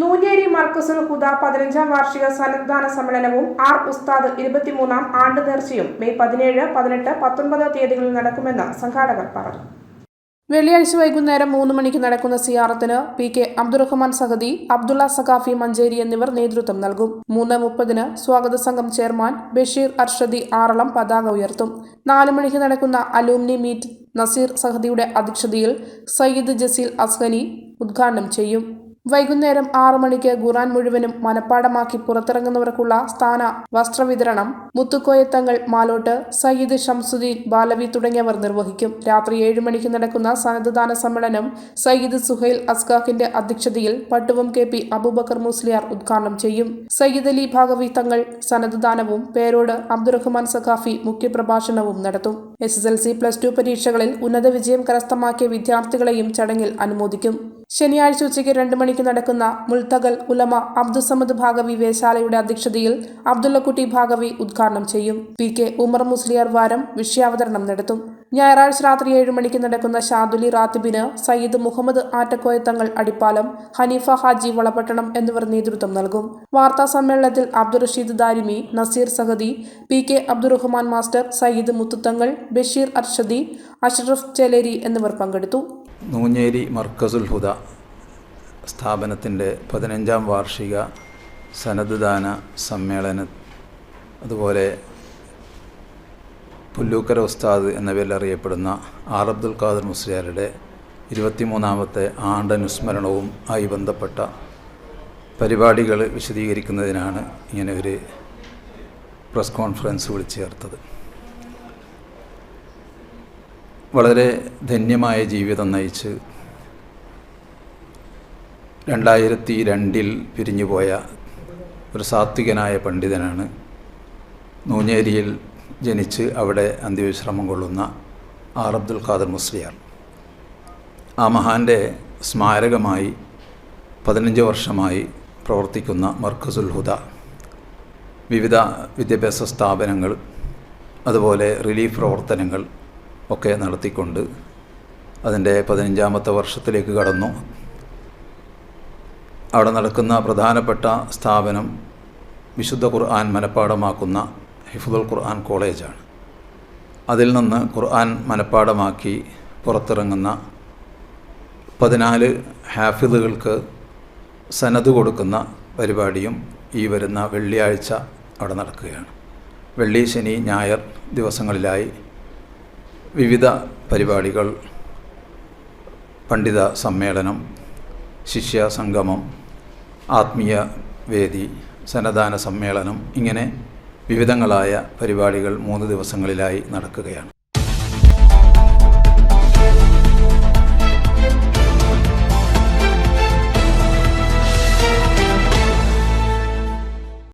നൂഞ്ഞേരി മർക്കസുൽ ഹുദ പതിനഞ്ചാം വാർഷിക സന്നദ്ധാന സമ്മേളനവും ആർ ഉസ്താദ് ഇരുപത്തിമൂന്നാം ആണ്ട് നേർച്ചയും മെയ് പതിനേഴ് പതിനെട്ട് പത്തൊൻപത് തീയതികളിൽ നടക്കുമെന്ന് സംഘാടകർ പറഞ്ഞു. വെള്ളിയാഴ്ച വൈകുന്നേരം മൂന്ന് മണിക്ക് നടക്കുന്ന സിയാറത്തിന് പി കെ അബ്ദുറഹ്മാൻ സഹദി അബ്ദുള്ള സഖാഫി മഞ്ചേരി എന്നിവർ നേതൃത്വം നൽകും. മൂന്ന് മുപ്പതിന് സ്വാഗത സംഘം ചെയർമാൻ ബഷീർ അർഷദി ആറളം പതാക ഉയർത്തും. നാല് മണിക്ക് നടക്കുന്ന അലൂമിനി മീറ്റ് നസീർ സഹദിയുടെ അധ്യക്ഷതയിൽ സയ്യിദ് ജസീൽ അസ്ഹനി ഉദ്ഘാടനം ചെയ്യും. വൈകുന്നേരം ആറു മണിക്ക് ഖുറാൻ മുഴുവനും മനപ്പാടമാക്കി പുറത്തിറങ്ങുന്നവർക്കുള്ള സ്ഥാന വസ്ത്രവിതരണം മുത്തുക്കോയത്തങ്ങൾ മാലോട്ട് സയ്യിദ് ഷംസുദ്ദീൻ ബാലവി തുടങ്ങിയവർ നിർവഹിക്കും. രാത്രി ഏഴ് മണിക്ക് നടക്കുന്ന സന്നദ്ധദാന സമ്മേളനം സയ്യിദ് സുഹൈൽ അസ്ഗാഖിന്റെ അധ്യക്ഷതയിൽ പട്ടുവം കെ പി അബൂബക്കർ മുസ്ലിയാർ ഉദ്ഘാടനം ചെയ്യും. സയ്യിദ് അലി ഭാഗവി തങ്ങൾ സന്നദ്ധദാനവും പേരോട് അബ്ദുറഹ്മാൻ സഖാഫി മുഖ്യപ്രഭാഷണവും നടത്തും. S S L C plus two പരീക്ഷകളിൽ ഉന്നത വിജയം കരസ്ഥമാക്കിയ വിദ്യാർത്ഥികളെയും ചടങ്ങിൽ അനുമോദിക്കും. ശനിയാഴ്ച ഉച്ചയ്ക്ക് രണ്ട് മണിക്ക് നടക്കുന്ന മുൾത്തകൽ ഉലമ അബ്ദുസമദ് ഭാഗവി വേശാലയുടെ അധ്യക്ഷതയിൽ അബ്ദുള്ളക്കുട്ടി ഭാഗവി ഉദ്ഘാടനം ചെയ്യും. പി കെ ഉമർ മുസ്ലിയാർ വാരം വിഷയാവതരണം നടത്തും. ഞായറാഴ്ച രാത്രി ഏഴ് മണിക്ക് നടക്കുന്ന ഷാദുലി റാത്തിബിന് സയ്യിദ് മുഹമ്മദ് ആറ്റക്കോയത്തങ്ങൾ അടിപ്പാലം ഹനീഫ ഹാജി വളപട്ടണം എന്നിവർ നേതൃത്വം നൽകും. വാർത്താ സമ്മേളനത്തിൽ Abdul Rasheed Darimi Naseer Sahadi P K Abdurahman master Sayyid Muthuthangal Basheer Arshadi Ashraf Cheleri എന്നിവർ പങ്കെടുത്തു. നൂഞ്ഞേരി മർക്കസുൽ ഹുദ സ്ഥാപനത്തിന്റെ പതിനഞ്ചാം വാർഷിക സനദ്ദാന സമ്മേളനം. അതുപോലെ പുല്ലൂക്കര ഉസ്താദ് എന്ന പേരിൽ അറിയപ്പെടുന്ന ആർ അബ്ദുൽ ഖാദർ മുസ്ലിയാരുടെ ഇരുപത്തിമൂന്നാമത്തെ ആണ്ടനുസ്മരണവും ആയി ബന്ധപ്പെട്ട പരിപാടികൾ വിശദീകരിക്കുന്നതിനാണ് ഇങ്ങനെ ഒരു പ്രസ് കോൺഫറൻസ് വിളിച്ചു ചേർത്തത്. വളരെ ധന്യമായ ജീവിതം നയിച്ച് രണ്ടായിരത്തി രണ്ടിൽ പിരിഞ്ഞുപോയ ഒരു സാത്വികനായ പണ്ഡിതനാണ്. നൂഞ്ഞേരിയിൽ ജനിച്ച് അവിടെ അന്ത്യവിശ്രമം കൊള്ളുന്ന ആർ അബ്ദുൽ ഖാദർ മുസ്ലിയാർ. ആ മഹാന്റെ സ്മാരകമായി പതിനഞ്ച് വർഷമായി പ്രവർത്തിക്കുന്ന മർക്കസുൽ ഹുദ വിവിധ വിദ്യാഭ്യാസ സ്ഥാപനങ്ങൾ അതുപോലെ റിലീഫ് പ്രവർത്തനങ്ങൾ ഒക്കെ നടത്തിക്കൊണ്ട് അതിന്റെ പതിനഞ്ചാമത്തെ വർഷത്തിലേക്ക് കടന്നു. അവിടെ നടക്കുന്ന പ്രധാനപ്പെട്ട സ്ഥാപനം വിശുദ്ധ ഖുർആൻ മനഃപ്പാടമാക്കുന്ന ഹിഫുദുൽ ഖുർആൻ കോളേജാണ്. അതിൽ നിന്ന് ഖുർആൻ മനഃപ്പാടമാക്കി പുറത്തിറങ്ങുന്ന പതിനാല് ഹാഫിദുകൾക്ക് സനത് കൊടുക്കുന്ന പരിപാടിയും ഈ വരുന്ന വെള്ളിയാഴ്ച അവിടെ നടക്കുകയാണ്. വെള്ളി ശനി ഞായർ ദിവസങ്ങളിലായി വിവിധ പരിപാടികൾ പണ്ഡിത സമ്മേളനം ശിഷ്യ സംഗമം ആത്മീയ വേദി സന്നദ്ധാന സമ്മേളനം ഇങ്ങനെ വിവിധങ്ങളായ പരിപാടികൾ മൂന്ന് ദിവസങ്ങളിലായി നടക്കുകയാണ്.